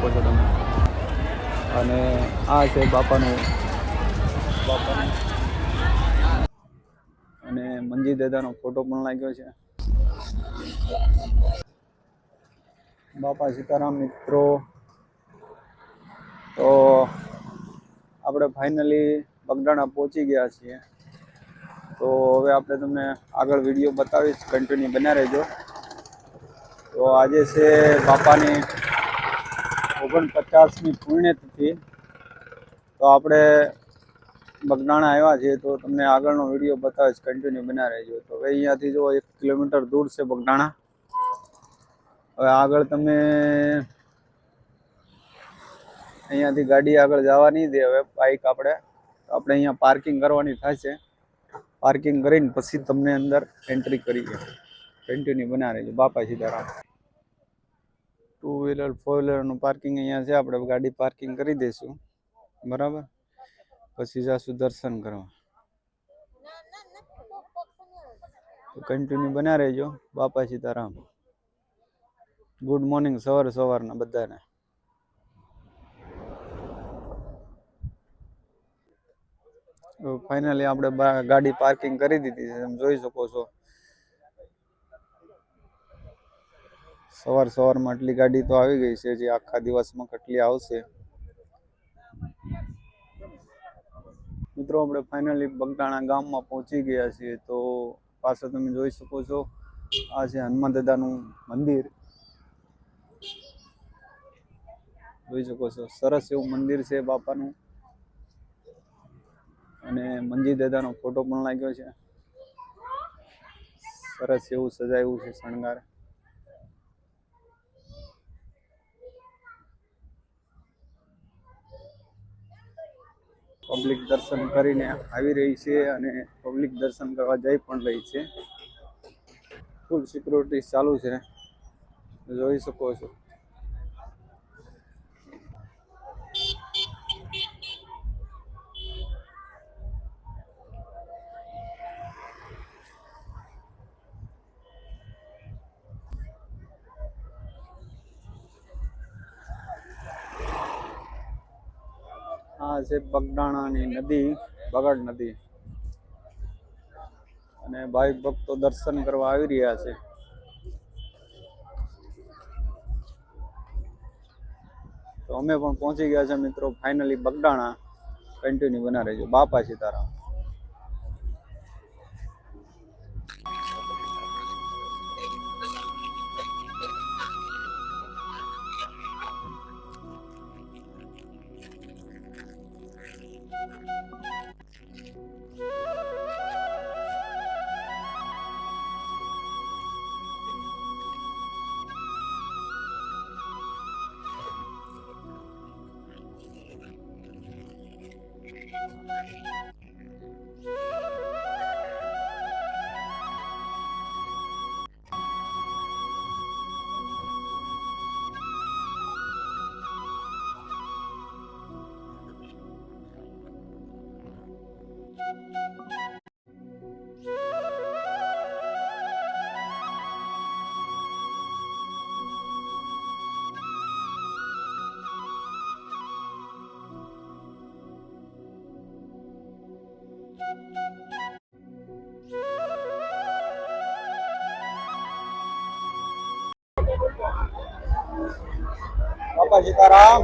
શકો છો તમે. અને આ છે બાપાનું બાપાનું અને મંજી દાદાનો ફોટો પણ લાગ્યો છે. બાપા સીતારામ મિત્રો. તો આપણે ફાઇનલી બગડાણા પહોંચી ગયા છીએ. તો હવે આપણે તમને આગળ વીડિયો બતાવીશ. કન્ટિન્યુ બન્યા રહેજો. તો આજે છે બાપાની ઓગણપચાસમી પુણ્યતિથિ તો આપણે બગડાણા આવ્યા છીએ તો તમને આગળનો વીડિયો બતાવીશ કન્ટિન્યુ બના રહેજો. તો હવે અહીંયાથી જો એક કિલોમીટર દૂર છે બગડાણા હવે આગળ તમે અહીંયાથી ગાડી આગળ જવા નહીં દે હવે બાઈક આપણે. આપણે અહીંયા પાર્કિંગ કરવાની થશે. પાર્કિંગ કરીને પછી તમને અંદર એન્ટ્રી કરીએ. કન્ટિન્યુ બના રહેજો. Bapa Sitaram. Two wheeler four વ્હીલરનું parking અહીંયા છે. આપણે ગાડી પાર્કિંગ કરી દઈશું. બરાબર? પછી જશું દર્શન કરવા. કન્ટિન્યુ બના રહેજો, બાપા સીતારામ. ગુડ મોર્નિંગ સવાર સવારના બધાને. ફાઇનલી આપણે ગાડી પાર્કિંગ કરી દીધી છે. તમે જોઈ શકો છો. સવાર સવારમાં આટલી ગાડી તો આવી ગઈ છે જે આખા દિવસમાં કેટલી આવશે. મિત્રો, આપણે ફાઇનલી બગદાણા ગામમાં પહોંચી ગયા છીએ તો પાછળ તમે જોઈ શકો છો, આ છે હનુમાન દાદાનું મંદિર. જોઈ શકો છો, સરસ એવું મંદિર છે બાપાનું. અને મંજી દાદાનો ફોટો પણ લાગ્યો છે. સરસ એવું સજાયું છે શણગાર. પબ્લિક દર્શન કરીને આવી રહી છે અને પબ્લિક દર્શન કરવા જઈ પણ રહી છે. ફૂલ સિક્યુરિટી ચાલુ છે. જોઈ શકો છો. આ છે બગડાણાની નદી, બગડ નદી. અને ભાઈ ભક્તો દર્શન કરવા આવી રહ્યા છે. તો અમે પણ પહોંચી ગયા છે મિત્રો. ફાઇનલી બગડાણા. કન્ટિન્યુ બના રહેજો. બાપા સીતારામ. બાપા સીતારામ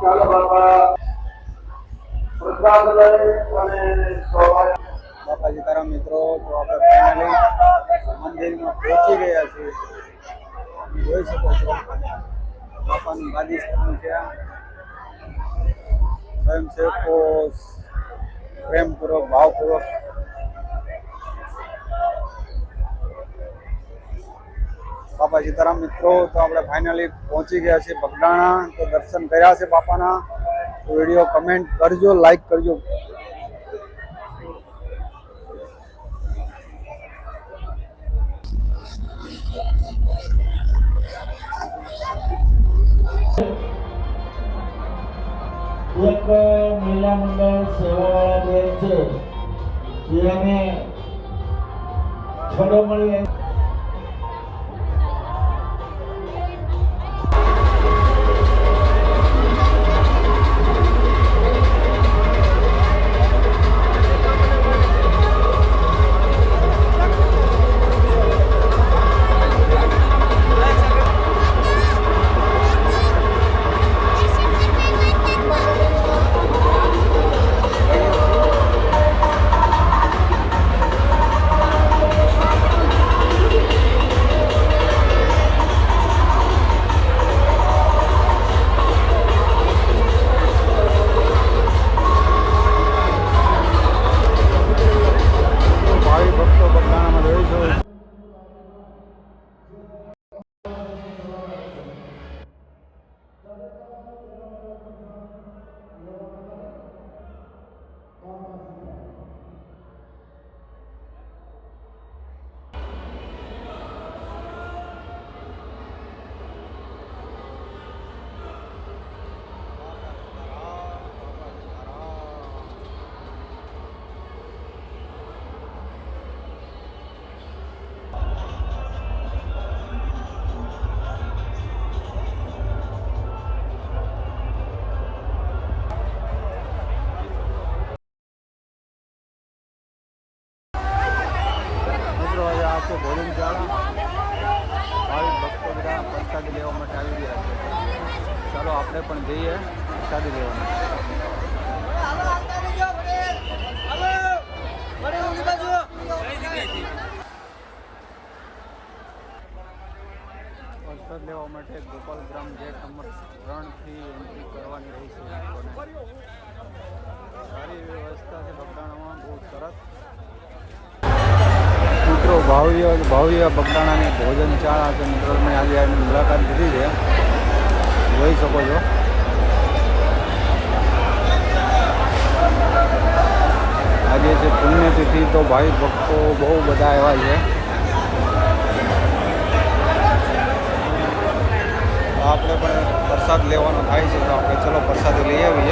ચાલો બાપા. બાપા સીતારામ મિત્રો તો આપણે ફાઇનલી મંદિરમાં પહોંચી ગયા ભાવપૂર્વક બાપા સીતારામ મિત્રો, તો આપણે ફાઇનલી પહોંચી ગયા છીએ બગડાણા. તો દર્શન કર્યા છે બાપાના. વીડિયો કમેન્ટ કરજો લાઈક કરજો. એક મહિલા મંડળ સેવાવાળા છે, જે અમે છોડો મળી ભાવ્ય બગદાણાની ભોજનશાળા છે. મિત્રો આજે એની મુલાકાત લીધી છે. જોઈ શકો છો. આજે છે પુણ્યતિથિ, તો ભાઈ ભક્તો બહુ બધા એવા છે. આપણે પણ પ્રસાદ લેવાનો થાય છે, તો આપણે ચલો પ્રસાદ લઈ આવીએ.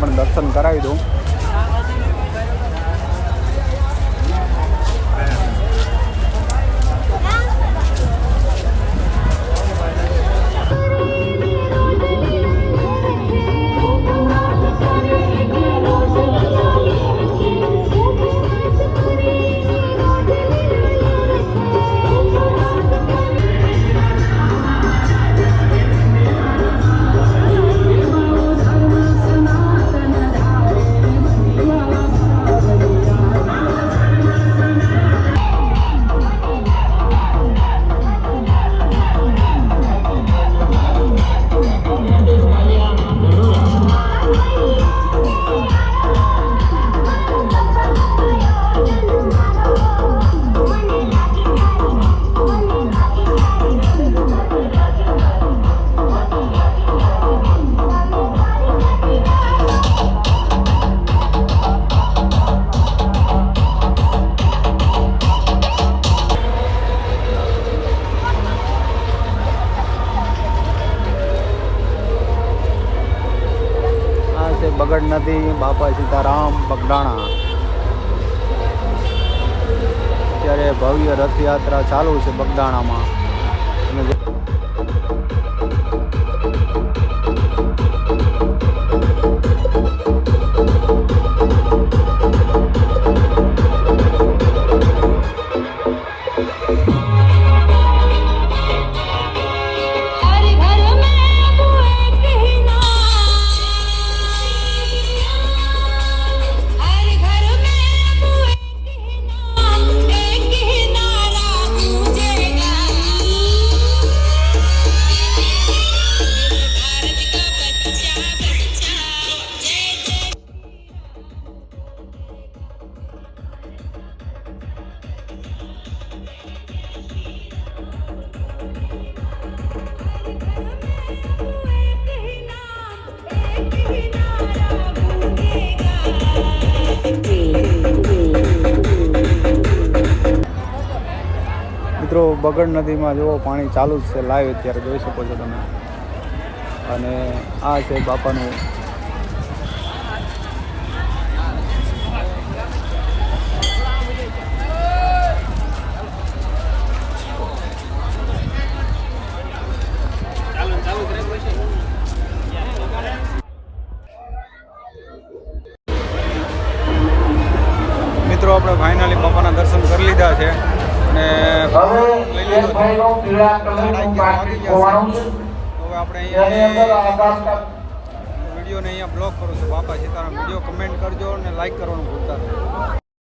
પણ દર્શન કરાવી દઉં. ગાંધી બાપા સીતારામ બગડાણા. અત્યારે ભવ્ય રથયાત્રા ચાલુ છે બગડાણામાં. અને મિત્રો, બગડ નદીમાં જુઓ, પાણી ચાલુ જ છે. લાઈવ અત્યારે જોઈ શકો છો તમે. અને આ છે બાપાનું હવે લઈ એક છે ભાઈનું પીળા કલરનું પાકીટ ખોવાનું છે. હવે આપણે એની અંદર કાર્ડ. વિડીયોને અહીંયા બ્લોક કરો છો. બાપા સીતારામ વીડિયો કમેન્ટ કરજો અને લાઈક કરવાનું ભૂલતા નહીં.